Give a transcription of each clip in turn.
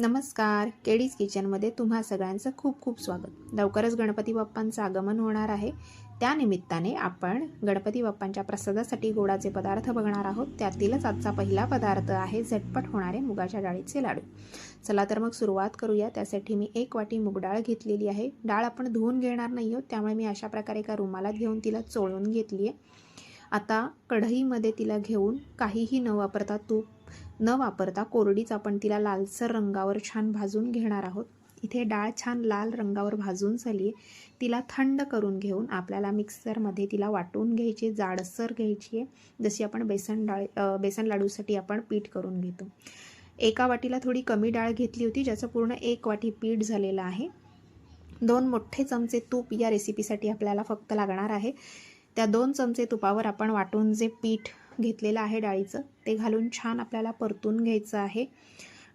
नमस्कार. केडीज किचनमध्ये तुम्हा सगळ्यांचं खूप खूप स्वागत. लवकरच गणपती बाप्पांचं आगमन होणार आहे. त्यानिमित्ताने आपण गणपती बाप्पांच्या प्रसादासाठी गोडाचे पदार्थ बघणार आहोत. त्यातीलच आजचा पहिला पदार्थ आहे झटपट होणारे मुगाच्या डाळीचे लाडू. चला तर मग सुरुवात करूया. त्यासाठी मी एक वाटी मुगडाळ घेतलेली आहे. डाळ आपण धुवून घेणार नाही आहोत. त्यामुळे मी अशा प्रकारे एका रुमालात घेऊन तिला चोळून घेतली आहे आता कढईमध्ये तिला घेऊन काहीही न वापरता तूप न वापरता कोरडीच आपण तिला लालसर रंगावर छान भाजून घेणार आहोत. इथे डाळ छान लाल रंगावर भाजून झाली आहे तिला थंड करून घेऊन आपल्याला मिक्सरमध्ये तिला वाटून घ्यायची जाडसर घ्यायची आहे जशी आपण बेसन डाळ बेसन लाडूसाठी आपण पीठ करून घेतो. एका वाटीला थोडी कमी डाळ घेतली होती ज्याचं पूर्ण एक वाटी पीठ झालेलं आहे. दोन मोठे चमचे तूप या रेसिपीसाठी आपल्याला फक्त लागणार आहे. त्या दोन चमचे तुपावर आपण वाटून जे पीठ घेतलेलं आहे डाळीचं ते घालून छान आपल्याला परतून घ्यायचं आहे.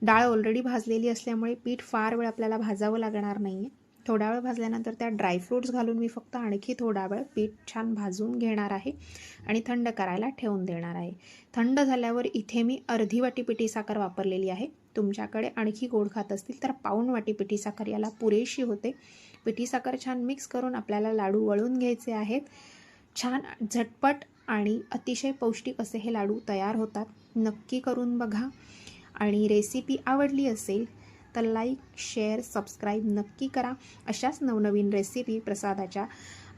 डाळ ऑलरेडी भाजलेली असल्यामुळे पीठ फार वेळ आपल्याला भाजावं लागणार नाही आहे थोडा वेळ भाजल्यानंतर त्या ड्रायफ्रूट्स घालून मी फक्त आणखी थोडा वेळ पीठ छान भाजून घेणार आहे आणि थंड करायला ठेवून देणार आहे. थंड झाल्यावर इथे मी अर्धी वाटी पिठी साखर वापरलेली आहे. तुमच्याकडे आणखी गोड खात असतील तर पाऊण वाटी पिठी साखर याला पुरेशी होते. पिठी साखर छान मिक्स करून आपल्याला लाडू वळून घ्यायचे आहेत. छान झटपट आणि अतिशय पौष्टिक असे हे लाडू तयार होतात. नक्की करून बघा. आणि रेसिपी आवडली असेल तर लाईक शेअर सबस्क्राईब नक्की करा. अशाच नवनवीन रेसिपी प्रसादाच्या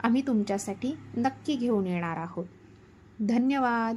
आम्ही तुमच्यासाठी नक्की घेऊन येणार आहोत. धन्यवाद.